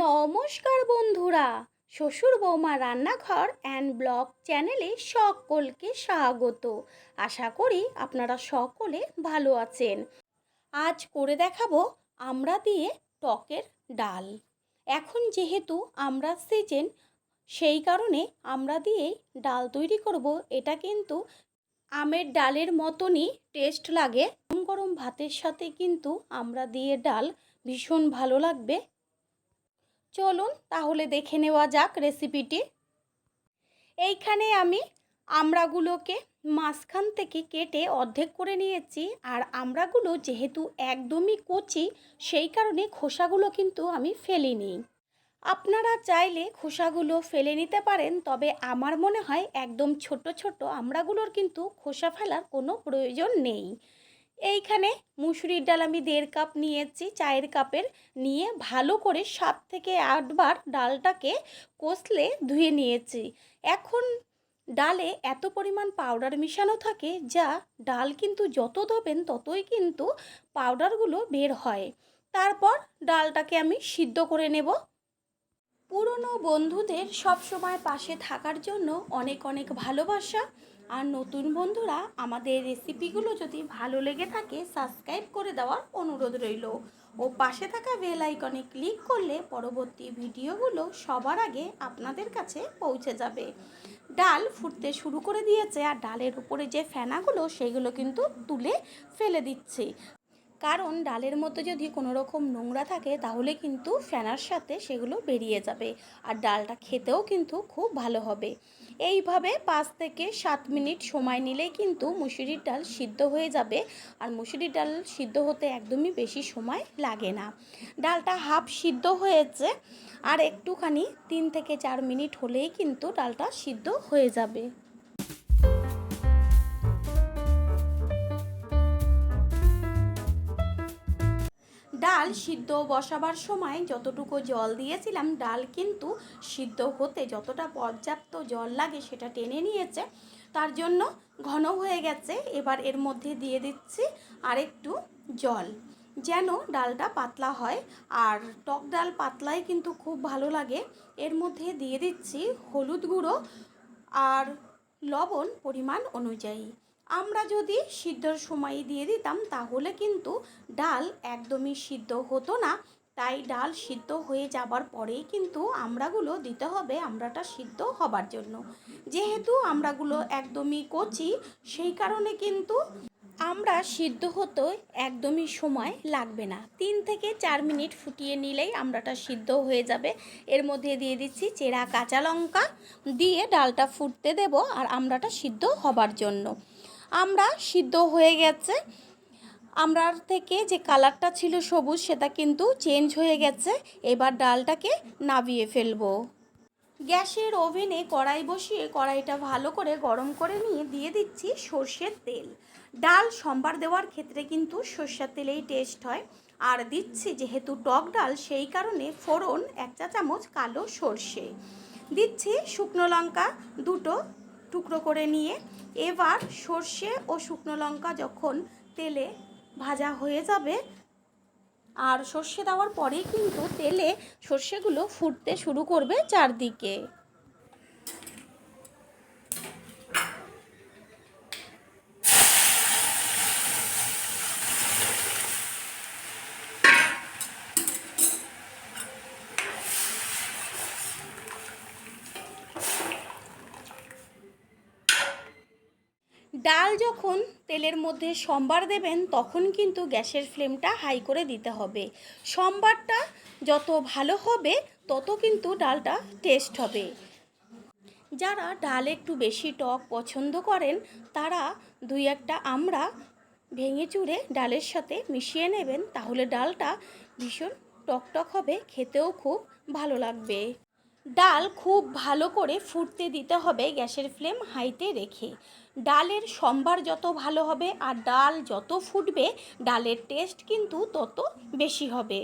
নমস্কার বন্ধুরা, শ্বশুর বৌমা রান্নাঘর অ্যান্ড ব্লগ চ্যানেলে সকলকে স্বাগত। আশা করি আপনারা সকলে ভালো আছেন। আজ করে দেখাবো আমরা দিয়ে টকের ডাল। এখন যেহেতু আমরা সিজন সেই কারণে আমরা দিয়েই ডাল তৈরি করব। এটা কিন্তু আমের ডালের মতনই টেস্ট লাগে। গরম গরম ভাতের সাথে কিন্তু আমরা দিয়ে ডাল ভীষণ ভালো লাগবে। চলুন তাহলে দেখে নেওয়া যাক রেসিপিটি এইখানে আমি আমড়াগুলোকে মাঝখান থেকে কেটে অর্ধেক করে নিয়েছি, আর আমড়াগুলো যেহেতু একদমই কচি, সেই কারণে খোসাগুলো কিন্তু আমি ফেলিনি। আপনারা চাইলে খোসাগুলো ফেলে নিতে পারেন, তবে আমার মনে হয় একদম ছোট ছোট আমড়াগুলোর কিন্তু খোসা ফেলার কোনো প্রয়োজন নেই। এইখানে মুসুরির ডাল আমি দেড় কাপ নিয়েছি, চায়ের কাপের। নিয়ে ভালো করে সাত থেকে আটবার ডালটাকে কষলে ধুয়ে নিয়েছি। এখন ডালে এত পরিমাণ পাউডার মিশানো থাকে যা ডাল কিন্তু যত ধোবেন ততই কিন্তু পাউডারগুলো বের হয়। তারপর ডালটাকে আমি সিদ্ধ করে নেব। পুরনো বন্ধুদের সবসময় পাশে থাকার জন্য অনেক অনেক ভালোবাসা। আর নতুন বন্ধুরা, আমাদের রেসিপিগুলো যদি ভালো লেগে থাকে সাবস্ক্রাইব করে দেওয়ার অনুরোধ রইল। ও পাশে থাকা বেল আইকনে ক্লিক করলে পরবর্তী ভিডিওগুলো সবার আগে আপনাদের কাছে পৌঁছে যাবে। ডাল ফুটতে শুরু করে দিয়েছে, আর ডালের উপরে যে ফেনাগুলো, সেগুলো কিন্তু তুলে ফেলে দিচ্ছে। কারণ ডালের মধ্যে যদি কোনো রকম নোংরা থাকে, তাহলে কিন্তু ফেনার সাথে সেগুলো বেরিয়ে যাবে আর ডালটা খেতেও কিন্তু খুব ভালো হবে। এইভাবে পাঁচ থেকে সাত মিনিট সময় নিলেই কিন্তু মুসুরির ডাল সিদ্ধ হয়ে যাবে আর মুসুরির ডাল সিদ্ধ হতে একদমই বেশি সময় লাগে না। ডালটা হাফ সিদ্ধ হয়েছে আর একটুখানি তিন থেকে চার মিনিট হলেই কিন্তু ডালটা সিদ্ধ হয়ে যাবে। ডাল সিদ্ধ বসাবার সময় যতটুকু জল দিয়েছিলাম, ডাল কিন্তু সিদ্ধ হতে যতটা পর্যাপ্ত জল লাগে সেটা টেনে নিয়েছে। তার জন্য ঘন হয়ে গেছে। এবার এর মধ্যে দিয়ে দিচ্ছি আরেকটু জল। যেন ডালটা পাতলা হয়। আর টক ডাল পাতলাই কিন্তু খুব ভালো লাগে। এর মধ্যে দিয়ে দিচ্ছি হলুদ গুঁড়ো আর লবণ পরিমাণ অনুযায়ী। আমরা যদি সিদ্ধর সময় দিয়ে দিতাম, তাহলে কিন্তু ডাল একদমই সিদ্ধ হতো না। তাই ডাল সিদ্ধ হয়ে যাবার পরেই কিন্তু আমড়াগুলো দিতে হবে আমড়াটা সিদ্ধ হবার জন্য। যেহেতু আমড়াগুলো একদমই কচি, সেই কারণে কিন্তু আমরা সিদ্ধ হতে একদমই সময় লাগবে না। তিন থেকে চার মিনিট ফুটিয়ে নিলেই আমরাটা সিদ্ধ হয়ে যাবে। এর মধ্যে দিয়ে দিচ্ছি চেরা কাঁচা লঙ্কা, দিয়ে ডালটা ফুটতে দেব আর আমরাটা সিদ্ধ হবার জন্য। আমরা সিদ্ধ হয়ে গেছে। আমরার থেকে যে কালারটা ছিল সবুজ, সেটা কিন্তু চেঞ্জ হয়ে গেছে। এবার ডালটাকে নাবিয়ে ফেলব। গ্যাসের ওভেনে কড়াই বসিয়ে কড়াইটা ভালো করে গরম করে নিয়ে দিয়ে দিচ্ছি সর্ষের তেল। ডাল সম্বার দেওয়ার ক্ষেত্রে কিন্তু সর্ষের তেলেই টেস্ট হয়। আর দিচ্ছি যেহেতু টক ডাল, সেই কারণে ফোড়ন এক চা চামচ কালো সর্ষে। দিচ্ছি শুকনো লঙ্কা দুটো টুকরো করে নিয়ে এবার সর্ষে ও শুকনো লঙ্কা যখন তেলে ভাজা হয়ে যাবে, আর সর্ষে দেওয়ার পরেই কিন্তু তেলে সর্ষেগুলো ফুটতে শুরু করবে চারদিকে। ডাল যখন তেলের মধ্যে সম্বার দেবেন, তখন কিন্তু গ্যাসের ফ্লেমটা হাই করে দিতে হবে। সম্বারটা যত ভালো হবে, তত কিন্তু ডালটা টেস্ট হবে। যারা ডাল একটু বেশি টক পছন্দ করেন, তারা দুই একটা আমরা ভেঙে চুড়ে ডালের সাথে মিশিয়ে নেবেন, তাহলে ডালটা ভীষণ টকটক হবে, খেতেও খুব ভালো লাগবে। ডাল খুব ভালো করে ফুটতে দিতে হবে গ্যাসের ফ্লেম হাইতে রেখে। ডালের সম্বার যত ভালো হবে আর ডাল যত ফুটবে, ডালের টেস্ট কিন্তু তত বেশি হবে।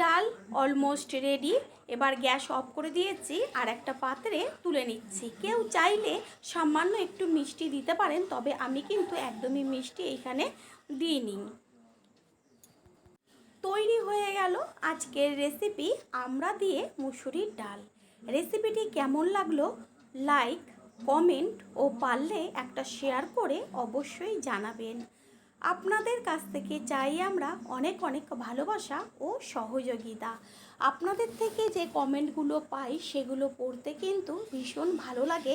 ডাল অলমোস্ট রেডি। এবার গ্যাস অফ করে দিয়েছি আর একটা পাত্রে তুলে নিচ্ছি। কেউ চাইলে সামান্য একটু মিষ্টি দিতে পারেন, তবে আমি কিন্তু একদমই মিষ্টি এইখানে দিইনি। গেল আজকের রেসিপি আমরা দিয়ে মুসুরির ডাল। রেসিপিটি কেমন লাগল? লাইক কমেন্ট ও পারলে একটা শেয়ার করে অবশ্যই জানাবেন। আপনাদের কাছ থেকে চাই আমরা অনেক অনেক ভালোবাসা ও সহযোগিতা। আপনাদের থেকে যে কমেন্টগুলো পাই সেগুলো পড়তে কিন্তু ভীষণ ভালো লাগে।